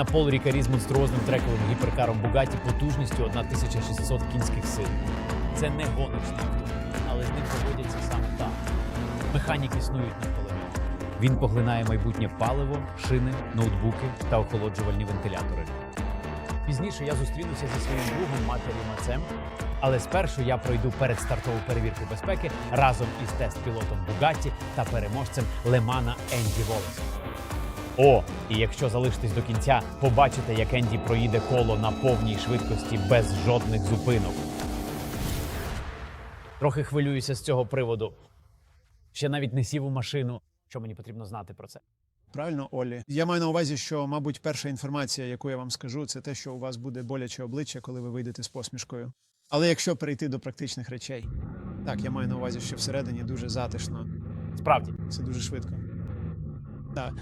на пол рікарі з монструозним трековим гіперкаром Бугаті потужністю 1600 кінських сил. Це не гоночний автомобіль, але з ним поводяться саме так. Механіки існують навколо нього. Він поглинає майбутнє паливо, шини, ноутбуки та охолоджувальні вентилятори. Пізніше я зустрінуся зі своїм другом матері Мацем, але спершу я пройду передстартову перевірку безпеки разом із тест-пілотом Бугатті та переможцем Лемана Енді Волесом. О, і якщо залишитесь до кінця, побачите, як Енді проїде коло на повній швидкості без жодних зупинок. Трохи хвилююся з цього приводу. Ще навіть не сів у машину. Що мені потрібно знати про це? Правильно, Олі? Я маю на увазі, що, мабуть, перша інформація, яку я вам скажу, це те, що у вас буде боляче обличчя, коли ви вийдете з посмішкою. Але якщо перейти до практичних речей, так, я маю на увазі, що всередині дуже затишно, Справді. це дуже швидко. Так,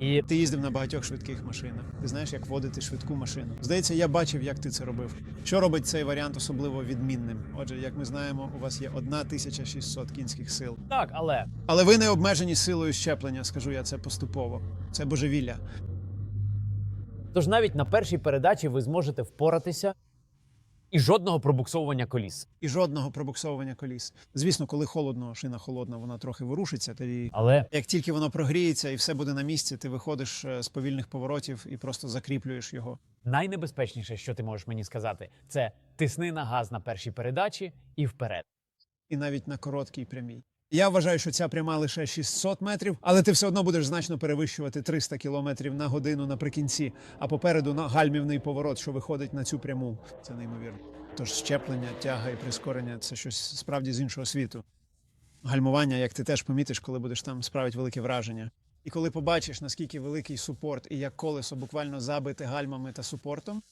І ти їздив на багатьох швидких машинах. Ти знаєш, як водити швидку машину. Здається, я бачив, як ти це робив. Що робить цей варіант особливо відмінним? Отже, як ми знаємо, у вас є 1600 кінських сил. так, але Але ви не обмежені силою щеплення, скажу я це поступово. Це божевілля. Тож навіть на першій передачі ви зможете впоратися і жодного пробуксовування коліс. І жодного пробуксовування коліс. Звісно, коли холодно, шина холодна, вона трохи ворушиться. Тоді, Але як тільки воно прогріється і все буде на місці, ти виходиш е, з повільних поворотів і просто закріплюєш його. найнебезпечніше, що ти можеш мені сказати, це тисни на газ на першій передачі і вперед. І навіть на короткій прямій. Я вважаю, що ця пряма лише 600 метрів, але ти все одно будеш значно перевищувати 300 кілометрів на годину наприкінці, а попереду на гальмівний поворот, що виходить на цю пряму. Це неймовірно. Тож щеплення, тяга і прискорення це щось справді з іншого світу. Гальмування, як ти теж помітиш, коли будеш там, справить велике враження. І коли побачиш, наскільки великий супорт і як колесо буквально забите гальмами та супортом,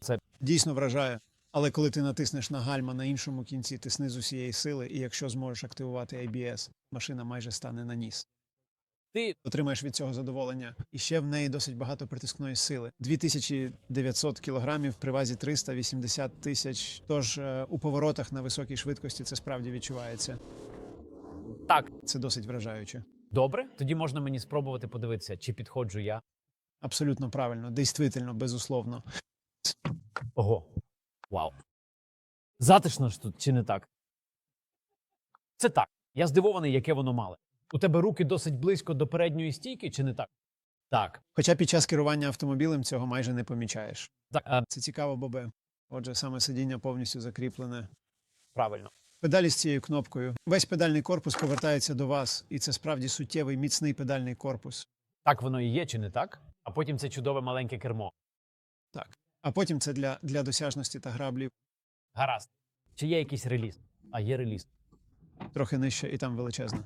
Це- дійсно вражає. Але коли ти натиснеш на гальма на іншому кінці, тисни з усієї сили, і якщо зможеш активувати ABS, машина майже стане на ніс. Ти Отримаєш від цього задоволення. І ще в неї досить багато притискної сили. 2900 кілограмів при вазі 380 тисяч. Тож е, у поворотах на високій швидкості це справді відчувається. так Це досить вражаюче. добре? Тоді можна мені спробувати подивитися, чи підходжу я. Абсолютно правильно, дійствительно, безусловно. Ого. Вау. Затишно ж тут, чи не так? Це так. Я здивований, яке воно мале. У тебе руки досить близько до передньої стійки, чи не так? Так. Хоча під час керування автомобілем цього майже не помічаєш. Так, а, Це цікаво, бобе. Отже, саме сидіння повністю закріплене. правильно. Педалі з цією кнопкою. Весь педальний корпус повертається до вас, і це справді суттєвий міцний педальний корпус. Так воно і є, чи не так? А потім це чудове маленьке кермо. А потім це для, для досяжності та граблів. Гаразд. Чи є якийсь реліз? А є реліз. Трохи нижче і там величезна.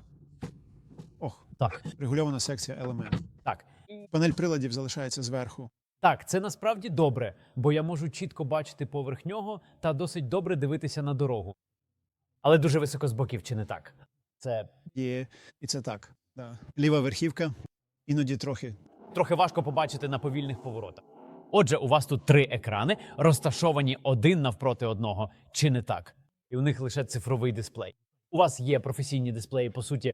Ох, Так. регульована секція елемент. Так. Панель приладів залишається зверху. Так, це насправді добре, бо я можу чітко бачити поверх нього та досить добре дивитися на дорогу. Але дуже високо з боків, чи не так? Це І, і це так. Да. Ліва верхівка, іноді трохи. трохи важко побачити на повільних поворотах. Отже, у вас тут три екрани, розташовані один навпроти одного, чи не так? І у них лише цифровий дисплей. У вас є професійні дисплеї, по суті,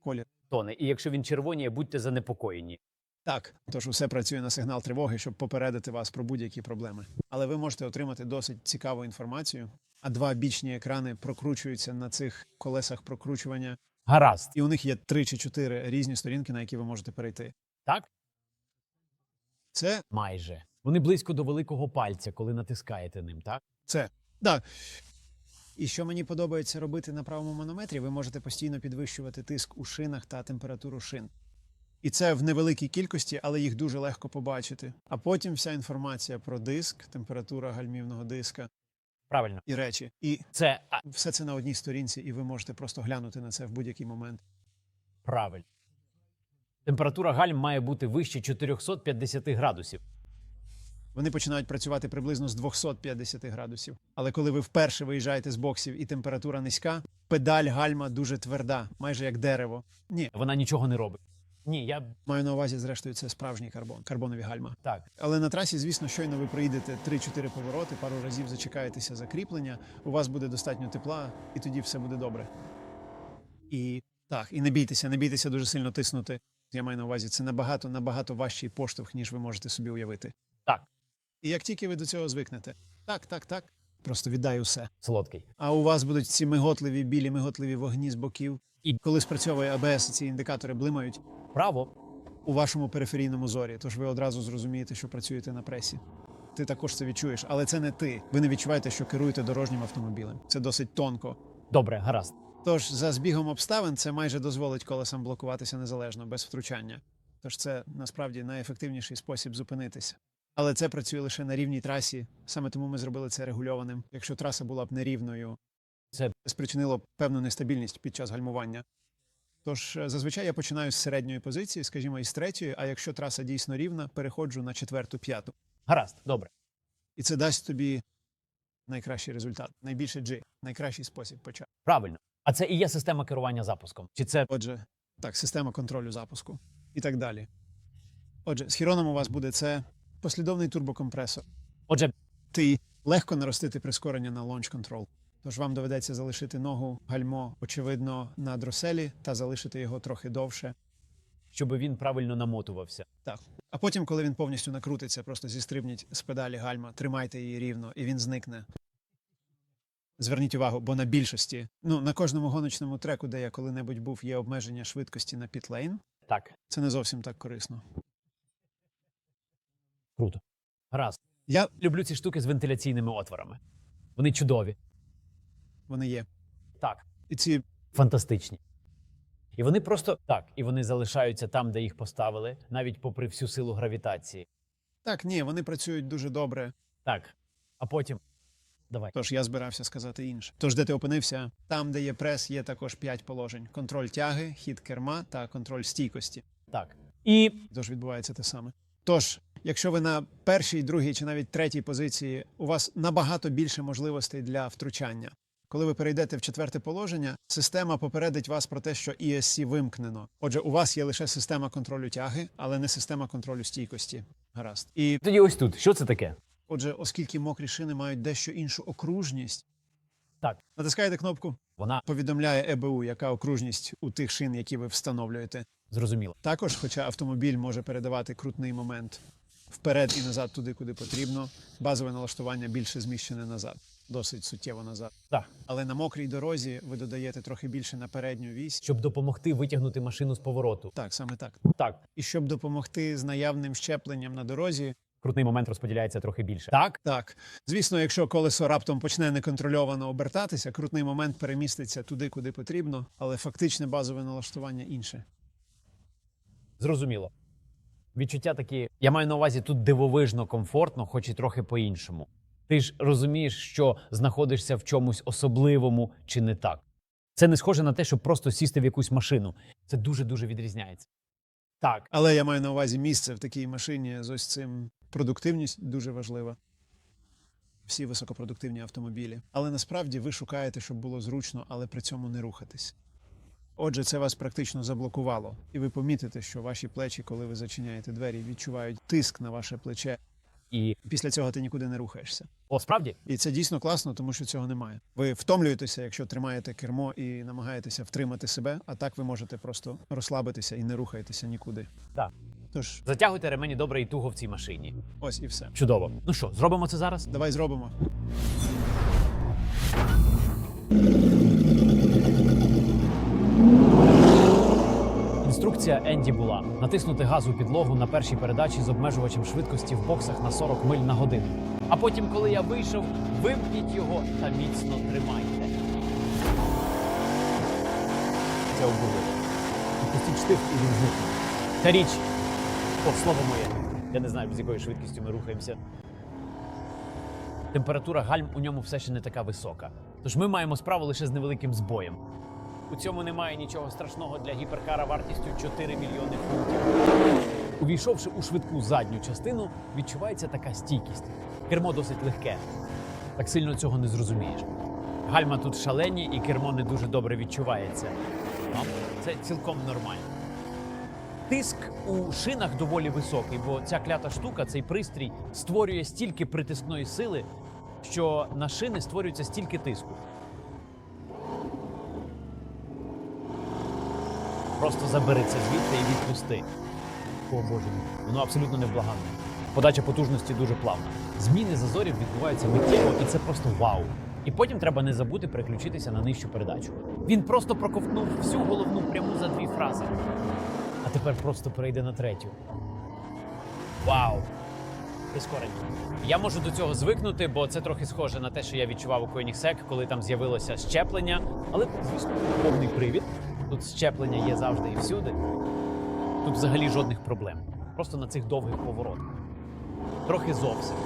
Колір. тони. І якщо він червоніє, будьте занепокоєні. Так, тож усе працює на сигнал тривоги, щоб попередити вас про будь-які проблеми. Але ви можете отримати досить цікаву інформацію. А два бічні екрани прокручуються на цих колесах прокручування, Гаразд, і у них є три чи чотири різні сторінки, на які ви можете перейти. так? Це Майже. Вони близько до великого пальця, коли натискаєте ним, так? Це да. І що мені подобається робити на правому манометрі, ви можете постійно підвищувати тиск у шинах та температуру шин. І це в невеликій кількості, але їх дуже легко побачити. А потім вся інформація про диск, температура гальмівного диска Правильно. і речі. І Це все це на одній сторінці, і ви можете просто глянути на це в будь-який момент. правильно. Температура гальм має бути вище 450 градусів. Вони починають працювати приблизно з 250 градусів. Але коли ви вперше виїжджаєте з боксів і температура низька, педаль гальма дуже тверда, майже як дерево. Ні, Вона нічого не робить. Ні, я Маю на увазі, зрештою, це справжній карбон, карбонові гальма. так. Але на трасі, звісно, щойно ви проїдете 3-4 повороти, пару разів зачекаєтеся закріплення, у вас буде достатньо тепла, і тоді все буде добре. І Так, і не бійтеся, не бійтеся дуже сильно тиснути. Я маю на увазі, це набагато набагато важчий поштовх, ніж ви можете собі уявити. Так. І як тільки ви до цього звикнете, так, так, так, просто віддай усе. Солодкий. А у вас будуть ці миготливі, білі миготливі вогні з боків. І- коли спрацьовує АБС, ці індикатори блимають Право. у вашому периферійному зорі, тож ви одразу зрозумієте, що працюєте на пресі. Ти також це відчуєш, але це не ти. Ви не відчуваєте, що керуєте дорожнім автомобілем. Це досить тонко. Добре, гаразд. Тож за збігом обставин це майже дозволить колесам блокуватися незалежно, без втручання. Тож це насправді найефективніший спосіб зупинитися. Але це працює лише на рівній трасі. Саме тому ми зробили це регульованим. Якщо траса була б нерівною, Це спричинило б певну нестабільність під час гальмування. Тож е, зазвичай я починаю з середньої позиції, скажімо, із третьої, а якщо траса дійсно рівна, переходжу на четверту, п'яту. гаразд. Добре. І це дасть тобі найкращий результат, найбільше G, найкращий спосіб почати. Правильно. А це і є система керування запуском. Чи це Отже, так, система контролю запуску і так далі. Отже, з хіроном у вас буде це послідовний турбокомпресор. отже, Ти легко наростити прискорення на launch control. Тож вам доведеться залишити ногу гальмо, очевидно, на дроселі та залишити його трохи довше. щоб він правильно намотувався. Так. А потім, коли він повністю накрутиться, просто зістрибніть з педалі гальма, тримайте її рівно, і він зникне. Зверніть увагу, бо на більшості, ну на кожному гоночному треку, де я коли-небудь був, є обмеження швидкості на пітлейн. Так, Це не зовсім так корисно. круто. Гаразд. Я Люблю ці штуки з вентиляційними отворами. Вони чудові. вони є. Так, І ці фантастичні. І вони просто так, і вони залишаються там, де їх поставили, навіть попри всю силу гравітації. так, ні, вони працюють дуже добре. Так. А потім. Давай. Тож я збирався сказати інше. Тож, де ти опинився, там, де є прес, є також п'ять положень: контроль тяги, хід керма та контроль стійкості. Так. І Тож відбувається те саме. Тож, якщо ви на першій, другій чи навіть третій позиції, у вас набагато більше можливостей для втручання. Коли ви перейдете в четверте положення, система попередить вас про те, що ESC вимкнено. Отже, у вас є лише система контролю тяги, але не система контролю стійкості. Гаразд. І тоді ось тут. Що це таке? Отже, оскільки мокрі шини мають дещо іншу окружність, Так. натискаєте кнопку, Вона повідомляє ЕБУ, яка окружність у тих шин, які ви встановлюєте. зрозуміла. Також, хоча автомобіль може передавати крутний момент вперед і назад туди, куди потрібно, базове налаштування більше зміщене назад, досить суттєво назад. Так. Але на мокрій дорозі ви додаєте трохи більше на передню вісь. Щоб допомогти витягнути машину з повороту. Так, саме так. Так. І щоб допомогти з наявним щепленням на дорозі, Крутний момент розподіляється трохи більше. Так? так, звісно, якщо колесо раптом почне неконтрольовано обертатися, крутний момент переміститься туди, куди потрібно, але фактичне базове налаштування інше. Зрозуміло. Відчуття такі. Я маю на увазі тут дивовижно комфортно, хоч і трохи по-іншому. Ти ж розумієш, що знаходишся в чомусь особливому чи не так. Це не схоже на те, щоб просто сісти в якусь машину. Це дуже-дуже відрізняється. Так, Але я маю на увазі місце в такій машині з ось цим продуктивність дуже важлива. Всі високопродуктивні автомобілі. Але насправді ви шукаєте, щоб було зручно, але при цьому не рухатись. Отже, це вас практично заблокувало, і ви помітите, що ваші плечі, коли ви зачиняєте двері, відчувають тиск на ваше плече. І Після цього ти нікуди не рухаєшся. о, справді І це дійсно класно, тому що цього немає. Ви втомлюєтеся, якщо тримаєте кермо і намагаєтеся втримати себе, а так ви можете просто розслабитися і не рухаєтеся нікуди. Так. Тож, затягуйте ремені добре і туго в цій машині. ось і все. Чудово. Ну що, зробимо це зараз? Давай зробимо. Інструкція Енді була натиснути газ у підлогу на першій передачі з обмежувачем швидкості в боксах на 40 миль на годину. А потім, коли я вийшов, вимкніть його та міцно тримайте. Це обурило. Відпустіть штифт і він зникне. Та річ, о, слово моє. Я не знаю, з якою швидкістю ми рухаємося. Температура гальм у ньому все ще не така висока. Тож ми маємо справу лише з невеликим збоєм. У цьому немає нічого страшного для гіперкара вартістю 4 мільйони фунтів. Увійшовши у швидку задню частину, відчувається така стійкість. Кермо досить легке. Так сильно цього не зрозумієш. Гальма тут шалені, і кермо не дуже добре відчувається. Ну, Це цілком нормально. Тиск у шинах доволі високий, бо ця клята штука, цей пристрій, створює стільки притискної сили, що на шини створюється стільки тиску. Просто забери це звідти і відпусти. О боже воно абсолютно невблаганне. Подача потужності дуже плавна. Зміни зазорів відбуваються миттєво, і це просто вау. І потім треба не забути переключитися на нижчу передачу. Він просто проковтнув всю головну пряму за дві фрази. А тепер просто перейде на третю. Вау! Прискорення. Я можу до цього звикнути, бо це трохи схоже на те, що я відчував у Koenigsegg, коли там з'явилося щеплення. Але, звісно, повний привід. Тут щеплення є завжди і всюди. Тут взагалі жодних проблем. Просто на цих довгих поворотах. Трохи зовсім.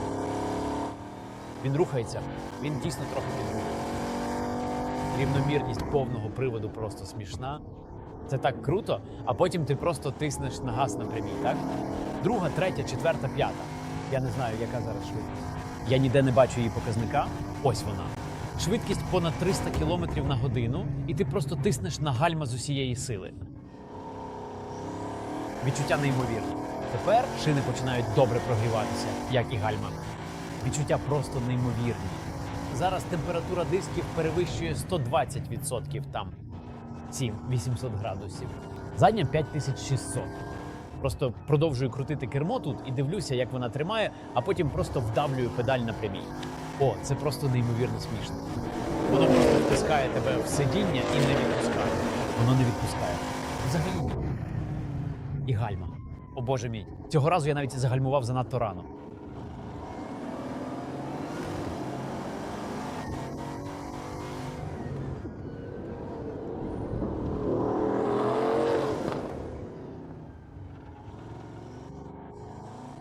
Він рухається, він дійсно трохи підрухається. Рівномірність повного приводу просто смішна. Це так круто, а потім ти просто тиснеш на газ на прямій, так? Друга, третя, четверта, п'ята. Я не знаю, яка зараз швидкість. Я ніде не бачу її показника. Ось вона. Швидкість понад 300 км на годину, і ти просто тиснеш на гальма з усієї сили. Відчуття неймовірні. Тепер шини починають добре прогріватися, як і гальма. Відчуття просто неймовірні. Зараз температура дисків перевищує 120% там 7-800 градусів. Задня 5600. Просто продовжую крутити кермо тут і дивлюся, як вона тримає, а потім просто вдавлюю педаль на прямій. О, це просто неймовірно смішно. Воно просто втискає тебе в сидіння і не відпускає. Воно не відпускає. Взагалі. І гальма. О боже мій. Цього разу я навіть загальмував занадто рано.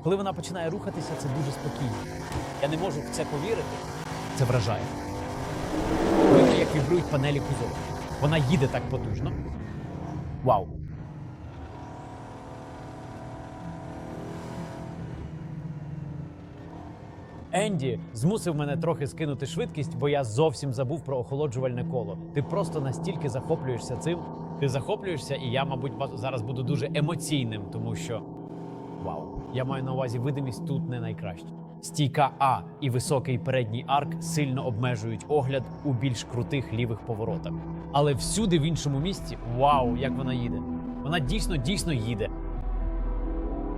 Коли вона починає рухатися, це дуже спокійно. Я не можу в це повірити. Це вражає. Видно, як вібрують панелі кузова. Вона їде так потужно. Вау! Енді змусив мене трохи скинути швидкість, бо я зовсім забув про охолоджувальне коло. Ти просто настільки захоплюєшся цим. Ти захоплюєшся, і я, мабуть, зараз буду дуже емоційним, тому що Вау. Я маю на увазі видимість тут не найкраща. Стійка А і високий передній арк сильно обмежують огляд у більш крутих лівих поворотах. Але всюди в іншому місці вау, як вона їде. Вона дійсно дійсно їде.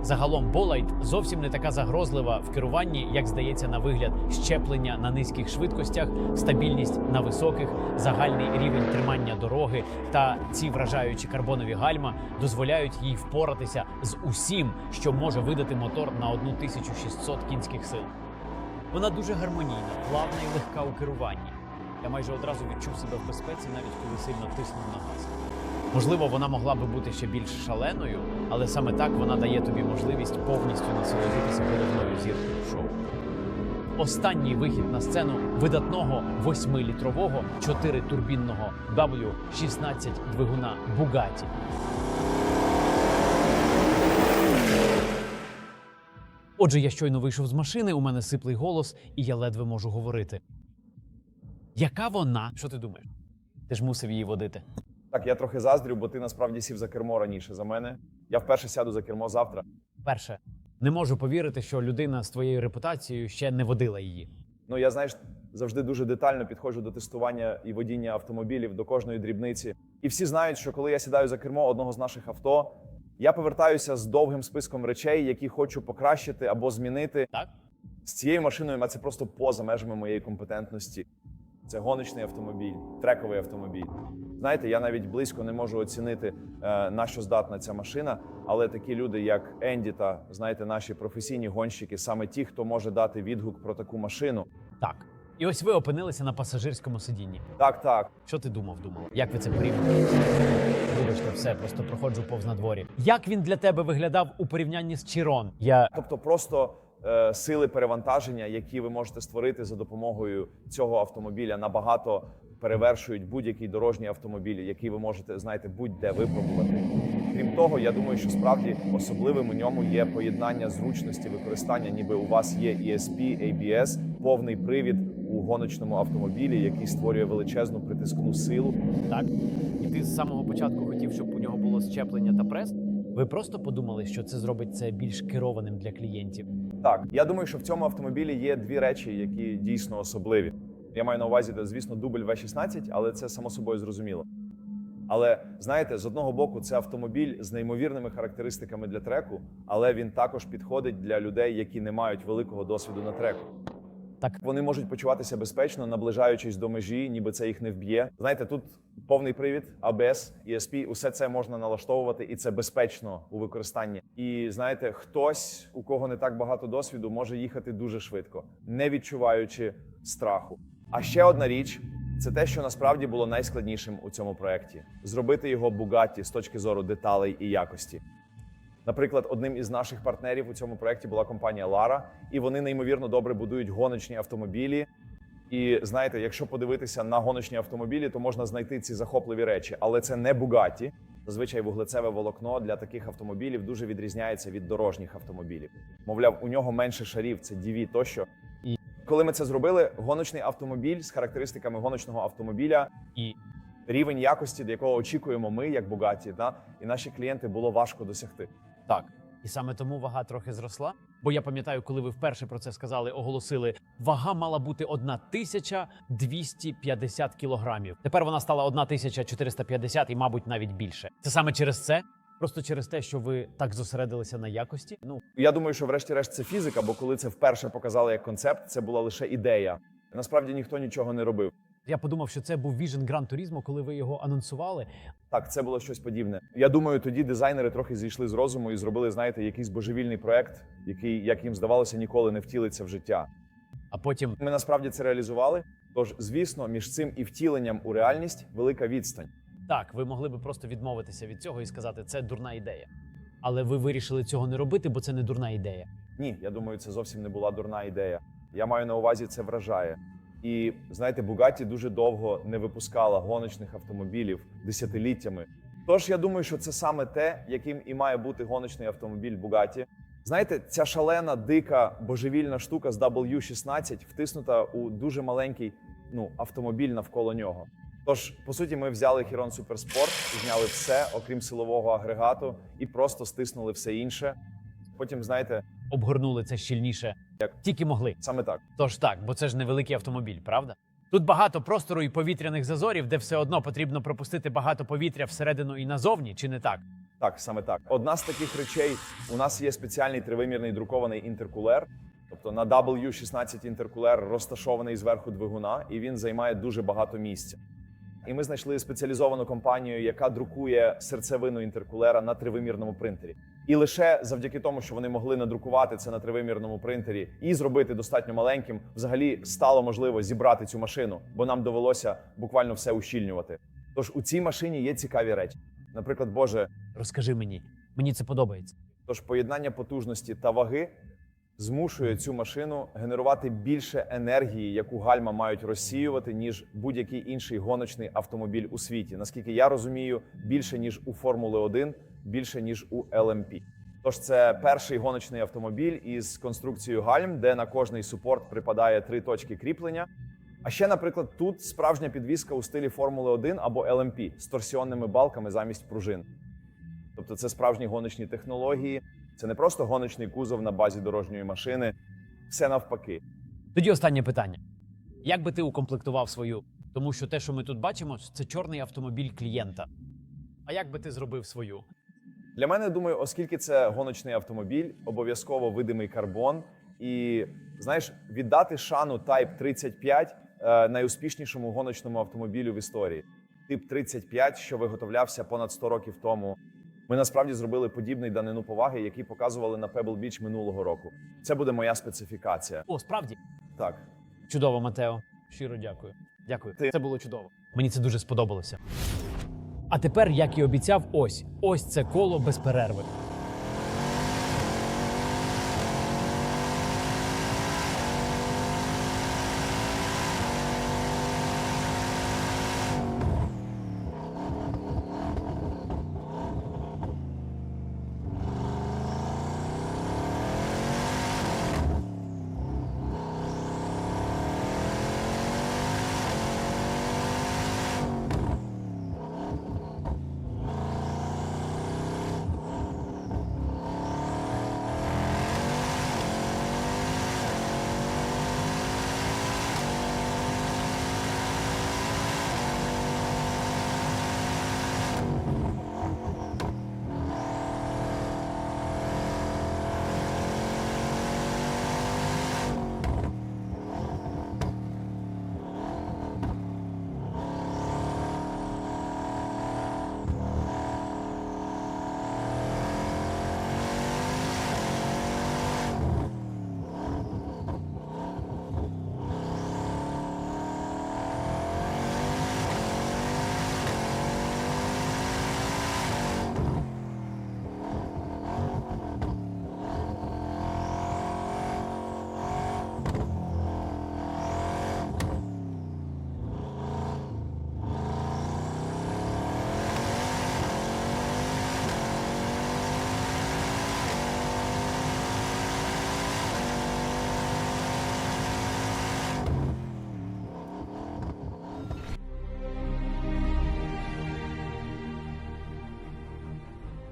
Загалом Болайт зовсім не така загрозлива в керуванні, як здається на вигляд щеплення на низьких швидкостях, стабільність на високих, загальний рівень тримання дороги та ці вражаючі карбонові гальма дозволяють їй впоратися з усім, що може видати мотор на 1600 кінських сил. Вона дуже гармонійна, плавна і легка у керуванні. Я майже одразу відчув себе в безпеці, навіть коли сильно тиснув на газ. Можливо, вона могла би бути ще більш шаленою, але саме так вона дає тобі можливість повністю насолодитися головною зіркою шоу. Останній вихід на сцену видатного 8-літрового 4-турбінного W16 двигуна Bugatti. Отже, я щойно вийшов з машини, у мене сиплий голос, і я ледве можу говорити. Яка вона? Що ти думаєш? Ти ж мусив її водити. Так, я трохи заздрю, бо ти насправді сів за кермо раніше за мене. Я вперше сяду за кермо завтра. Перше, не можу повірити, що людина з твоєю репутацією ще не водила її. Ну я знаєш, завжди дуже детально підходжу до тестування і водіння автомобілів до кожної дрібниці. І всі знають, що коли я сідаю за кермо одного з наших авто, я повертаюся з довгим списком речей, які хочу покращити або змінити. Так? З цією машиною а це просто поза межами моєї компетентності. Це гоночний автомобіль, трековий автомобіль. Знаєте, я навіть близько не можу оцінити, е, на що здатна ця машина, але такі люди, як Енді та знаєте, наші професійні гонщики, саме ті, хто може дати відгук про таку машину. Так. І ось ви опинилися на пасажирському сидінні. Так, так. Що ти думав, думала? Як ви це порівнюєте? Вибачте, все, просто проходжу повз надворі. Як він для тебе виглядав у порівнянні з Чірон? Я Тобто, просто е, сили перевантаження, які ви можете створити за допомогою цього автомобіля, набагато перевершують будь-який дорожній автомобіль, який ви можете, знаєте, будь-де випробувати. Крім того, я думаю, що справді особливим у ньому є поєднання зручності використання, ніби у вас є ESP, ABS, повний привід у гоночному автомобілі, який створює величезну притискну силу. так? І ти з самого початку хотів, щоб у нього було щеплення та прес? Ви просто подумали, що це зробить це більш керованим для клієнтів. Так, я думаю, що в цьому автомобілі є дві речі, які дійсно особливі. Я маю на увазі, звісно, дубль В16, але це само собою зрозуміло. Але знаєте, з одного боку, це автомобіль з неймовірними характеристиками для треку, але він також підходить для людей, які не мають великого досвіду на треку. Так. Вони можуть почуватися безпечно, наближаючись до межі, ніби це їх не вб'є. Знаєте, тут повний привід, ABS, ESP, усе це можна налаштовувати, і це безпечно у використанні. І знаєте, хтось, у кого не так багато досвіду, може їхати дуже швидко, не відчуваючи страху. А ще одна річ це те, що насправді було найскладнішим у цьому проєкті зробити його Bugatti з точки зору деталей і якості. Наприклад, одним із наших партнерів у цьому проєкті була компанія Lara, і вони неймовірно добре будують гоночні автомобілі. І знаєте, якщо подивитися на гоночні автомобілі, то можна знайти ці захопливі речі, але це не Bugatti. Зазвичай вуглецеве волокно для таких автомобілів дуже відрізняється від дорожніх автомобілів. Мовляв, у нього менше шарів, це DV тощо. І- коли ми це зробили, гоночний автомобіль з характеристиками гоночного автомобіля І рівень якості, до якого очікуємо ми, як Bugatti, та і наші клієнти було важко досягти. Так. І саме тому вага трохи зросла. Бо я пам'ятаю, коли ви вперше про це сказали, оголосили, вага мала бути 1250 кілограмів. Тепер вона стала 1450 і, мабуть, навіть більше. Це саме через це, просто через те, що ви так зосередилися на якості. Ну Я думаю, що врешті-решт це фізика, бо коли це вперше показали як концепт, це була лише ідея. Насправді ніхто нічого не робив. я подумав, що це був Vision Gran Turismo, коли ви його анонсували. Так, це було щось подібне. Я думаю, тоді дизайнери трохи зійшли з розуму і зробили, знаєте, якийсь божевільний проект, який, як їм здавалося, ніколи не втілиться в життя. А потім Ми насправді це реалізували. Тож, звісно, між цим і втіленням у реальність велика відстань. так, ви могли би просто відмовитися від цього і сказати, це дурна ідея. Але ви вирішили цього не робити, бо це не дурна ідея. Ні, я думаю, це зовсім не була дурна ідея. Я маю на увазі, це вражає. І знаєте, Бугаті дуже довго не випускала гоночних автомобілів десятиліттями. Тож я думаю, що це саме те, яким і має бути гоночний автомобіль Бугаті. Знаєте, ця шалена, дика, божевільна штука з W16 втиснута у дуже маленький ну, автомобіль навколо нього. Тож, по суті, ми взяли Chiron Supersport, зняли все, окрім силового агрегату, і просто стиснули все інше. Потім, знаєте, Обгорнули це щільніше, Як? тільки могли. саме так. Тож так, бо це ж невеликий автомобіль, правда? Тут багато простору і повітряних зазорів, де все одно потрібно пропустити багато повітря всередину і назовні, чи не так? Так, саме так. Одна з таких речей у нас є спеціальний тривимірний друкований інтеркулер. Тобто на W16 інтеркулер розташований зверху двигуна, і він займає дуже багато місця. І ми знайшли спеціалізовану компанію, яка друкує серцевину інтеркулера на тривимірному принтері. І лише завдяки тому, що вони могли надрукувати це на тривимірному принтері і зробити достатньо маленьким, взагалі стало можливо зібрати цю машину, бо нам довелося буквально все ущільнювати. Тож у цій машині є цікаві речі. Наприклад, Боже, Розкажи мені, мені це подобається. Тож поєднання потужності та ваги змушує цю машину генерувати більше енергії, яку гальма мають розсіювати, ніж будь-який інший гоночний автомобіль у світі. Наскільки я розумію, більше ніж у Формули 1, більше ніж у LMP. Тож це перший гоночний автомобіль із конструкцією гальм, де на кожний супорт припадає три точки кріплення. А ще, наприклад, тут справжня підвіска у стилі Формули 1 або LMP з торсіонними балками замість пружин. Тобто це справжні гоночні технології. Це не просто гоночний кузов на базі дорожньої машини, все навпаки. Тоді останнє питання: як би ти укомплектував свою? Тому що те, що ми тут бачимо, це чорний автомобіль клієнта. А як би ти зробив свою? Для мене думаю, оскільки це гоночний автомобіль, обов'язково видимий карбон. І знаєш, віддати шану Type 35 е, найуспішнішому гоночному автомобілю в історії. Тип 35, що виготовлявся понад 100 років тому. Ми насправді зробили подібний данину поваги, який показували на Pebble Beach минулого року. Це буде моя специфікація. О, справді Так. чудово, Матео. Щиро дякую. Дякую. Ти- Це було чудово. Мені це дуже сподобалося. А тепер, як і обіцяв, ось ось це коло без перерви.